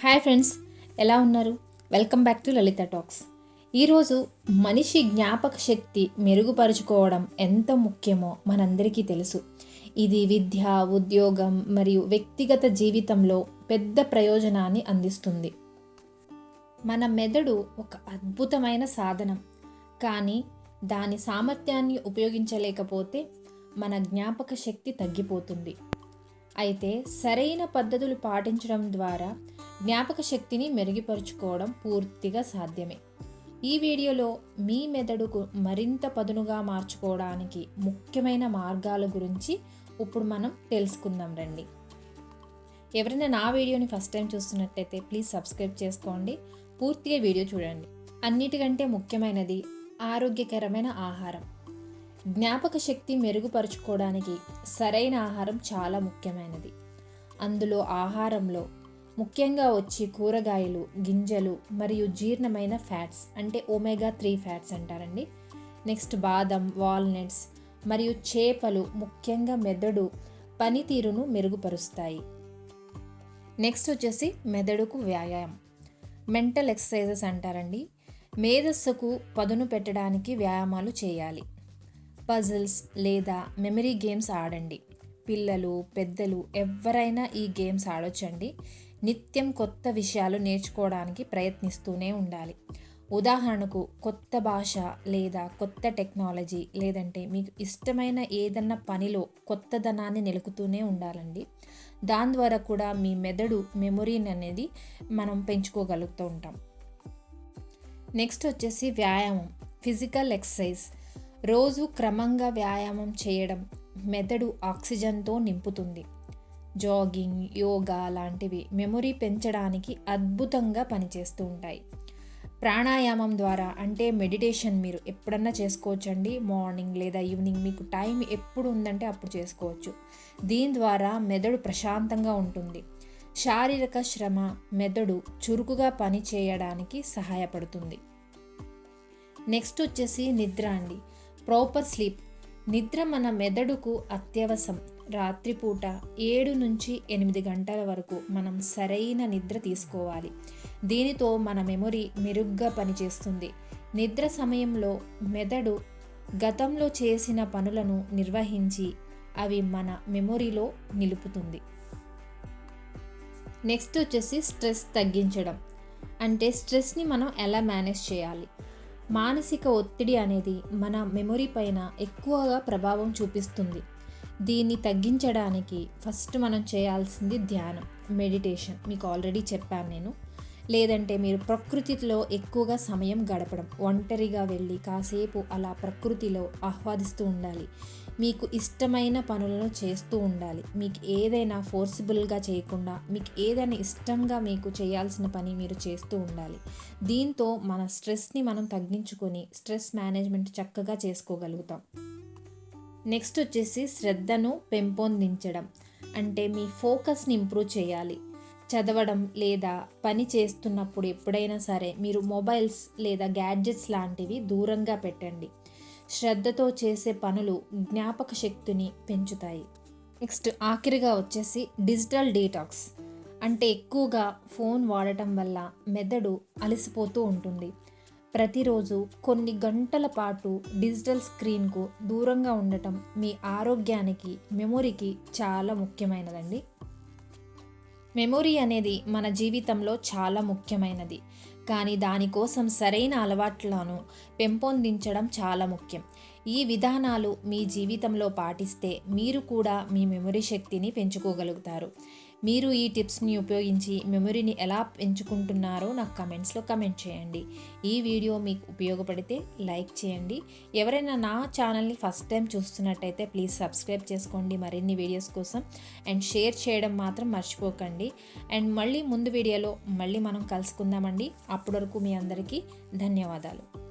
Hi friends ఎలా ఉన్నారు? Welcome back to Lalitha talks. ఈరోజు మనిషి జ్ఞాపక శక్తి మెరుగుపరుచుకోవడం ఎంత ముఖ్యమో మనందరికీ తెలుసు. ఇది విద్య ఉద్యోగం మరియు వ్యక్తిగత జీవితంలో పెద్ద ప్రయోజనాన్ని అందిస్తుంది. మన మెదడు ఒక అద్భుతమైన సాధనం. కానీ దాని సామర్థ్యాన్ని ఉపయోగించలేకపోతే మన జ్ఞాపక శక్తి తగ్గిపోతుంది. అయితే సరైన పద్ధతులు పాటించడం ద్వారా జ్ఞాపక శక్తిని మెరుగుపరుచుకోవడం పూర్తిగా సాధ్యమే. ఈ వీడియోలో మీ మెదడుకు మరింత పదునుగా మార్చుకోవడానికి ముఖ్యమైన మార్గాల గురించి ఇప్పుడు మనం తెలుసుకుందాం రండి. ఎవరైనా నా వీడియోని ఫస్ట్ టైం చూస్తున్నట్టయితే ప్లీజ్ సబ్స్క్రైబ్ చేసుకోండి. పూర్తిగా వీడియో చూడండి. అన్నిటికంటే ముఖ్యమైనది ఆరోగ్యకరమైన ఆహారం. జ్ఞాపక శక్తి మెరుగుపరుచుకోవడానికి సరైన ఆహారం చాలా ముఖ్యమైనది. అందులో ఆహారంలో ముఖ్యంగా వచ్చి కూరగాయలు గింజలు మరియు జీర్ణమైన ఫ్యాట్స్ అంటే ఒమేగా త్రీ ఫ్యాట్స్ అంటారండి. నెక్స్ట్ బాదం వాల్నట్స్ మరియు చేపలు ముఖ్యంగా మెదడు పనితీరును మెరుగుపరుస్తాయి. నెక్స్ట్ వచ్చేసి మెదడుకు వ్యాయామం. మెంటల్ ఎక్సర్సైజెస్ అంటారండి. మేధస్సుకు పదును పెట్టడానికి వ్యాయామాలు చేయాలి. పజిల్స్ లేదా మెమరీ గేమ్స్ ఆడండి. పిల్లలు పెద్దలు ఎవరైనా ఈ గేమ్స్ ఆడొచ్చండి. నిత్యం కొత్త విషయాలు నేర్చుకోవడానికి ప్రయత్నిస్తూనే ఉండాలి. ఉదాహరణకు కొత్త భాష లేదా కొత్త టెక్నాలజీ లేదంటే మీకు ఇష్టమైన ఏదన్నా పనిలో కొత్తదనాన్ని నిలుకుతూనే ఉండాలండి. దాని ద్వారా కూడా మీ మెదడు మెమొరీని అనేది మనం పెంచుకోగలుగుతూ ఉంటాం. నెక్స్ట్ వచ్చేసి వ్యాయామం ఫిజికల్ ఎక్సర్సైజ్. రోజు క్రమంగా వ్యాయామం చేయడం మెదడు ఆక్సిజన్తో నింపుతుంది. జాగింగ్ యోగా లాంటివి మెమొరీ పెంచడానికి అద్భుతంగా పనిచేస్తూ ఉంటాయి. ప్రాణాయామం ద్వారా అంటే మెడిటేషన్ మీరు ఎప్పుడన్నా చేసుకోవచ్చండి? మార్నింగ్ లేదా ఈవినింగ్ మీకు టైం ఎప్పుడు ఉందంటే అప్పుడు చేసుకోవచ్చు. దీని ద్వారా మెదడు ప్రశాంతంగా ఉంటుంది. శారీరక శ్రమ మెదడు చురుకుగా పని చేయడానికి సహాయపడుతుంది. నెక్స్ట్ వచ్చేసి నిద్ర అండి. Proper sleep. నిద్ర మన మెదడుకు అత్యవసరం. రాత్రిపూట ఏడు నుంచి ఎనిమిది గంటల వరకు మనం సరైన నిద్ర తీసుకోవాలి. దీనితో మన మెమొరీ మెరుగ్గా పనిచేస్తుంది. నిద్ర సమయంలో మెదడు గతంలో చేసిన పనులను నిర్వహించి అవి మన మెమొరీలో నిలుపుతుంది. నెక్స్ట్ వచ్చేసి స్ట్రెస్ తగ్గించడం. అంటే స్ట్రెస్ని మనం ఎలా మేనేజ్ చేయాలి? మానసిక ఒత్తిడి అనేది మన మెమొరీ పైన ఎక్కువగా ప్రభావం చూపిస్తుంది. దీన్ని తగ్గించడానికి ఫస్ట్ మనం చేయాల్సింది ధ్యానం మెడిటేషన్ మీకు ఆల్రెడీ చెప్పాను నేను. లేదంటే మీరు ప్రకృతిలో ఎక్కువగా సమయం గడపడం ఒంటరిగా వెళ్ళి కాసేపు అలా ప్రకృతిలో ఆహ్వాదిస్తూ ఉండాలి. మీకు ఇష్టమైన పనులను చేస్తూ ఉండాలి. మీకు ఏదైనా ఫోర్సిబుల్గా చేయకుండా మీకు ఏదైనా ఇష్టంగా మీకు చేయాల్సిన పని మీరు చేస్తూ ఉండాలి. దీంతో మన స్ట్రెస్ని మనం తగ్గించుకొని స్ట్రెస్ మేనేజ్మెంట్ చక్కగా చేసుకోగలుగుతాం. నెక్స్ట్ వచ్చేసి శ్రద్ధను పెంపొందించడం. అంటే మీ ఫోకస్ని ఇంప్రూవ్ చేయాలి. చదవడం లేదా పని చేస్తున్నప్పుడు ఎప్పుడైనా సరే మీరు మొబైల్స్ లేదా గ్యాడ్జెట్స్ లాంటివి దూరంగా పెట్టండి. శ్రద్ధతో చేసే పనులు జ్ఞాపక శక్తిని పెంచుతాయి. నెక్స్ట్ ఆఖరిగా వచ్చేసి డిజిటల్ డీటాక్స్. అంటే ఎక్కువగా ఫోన్ వాడటం వల్ల మెదడు అలసిపోతూ ఉంటుంది. ప్రతిరోజు కొన్ని గంటల పాటు డిజిటల్ స్క్రీన్కు దూరంగా ఉండటం మీ ఆరోగ్యానికి మెమొరీకి చాలా ముఖ్యమైనదండి. మెమొరీ అనేది మన జీవితంలో చాలా ముఖ్యమైనది. కానీ దానికోసం సరైన అలవాట్లను పెంపొందించడం చాలా ముఖ్యం. ఈ విధానాలు మీ జీవితంలో పాటిస్తే మీరు కూడా మీ మెమొరీ శక్తిని పెంచుకోగలుగుతారు. మీరు ఈ టిప్స్ని ఉపయోగించి మెమొరీని ఎలా పెంచుకుంటున్నారో నాకు కమెంట్స్లో కమెంట్ చేయండి. ఈ వీడియో మీకు ఉపయోగపడితే లైక్ చేయండి. ఎవరైనా నా ఛానల్ని ఫస్ట్ టైం చూస్తున్నట్టయితే ప్లీజ్ సబ్స్క్రైబ్ చేసుకోండి మరిన్ని వీడియోస్ కోసం. అండ్ షేర్ చేయడం మాత్రం మర్చిపోకండి. అండ్ మళ్ళీ ముందు వీడియోలో మళ్ళీ మనం కలుసుకుందామండి. అప్పటి వరకు మీ అందరికీ ధన్యవాదాలు.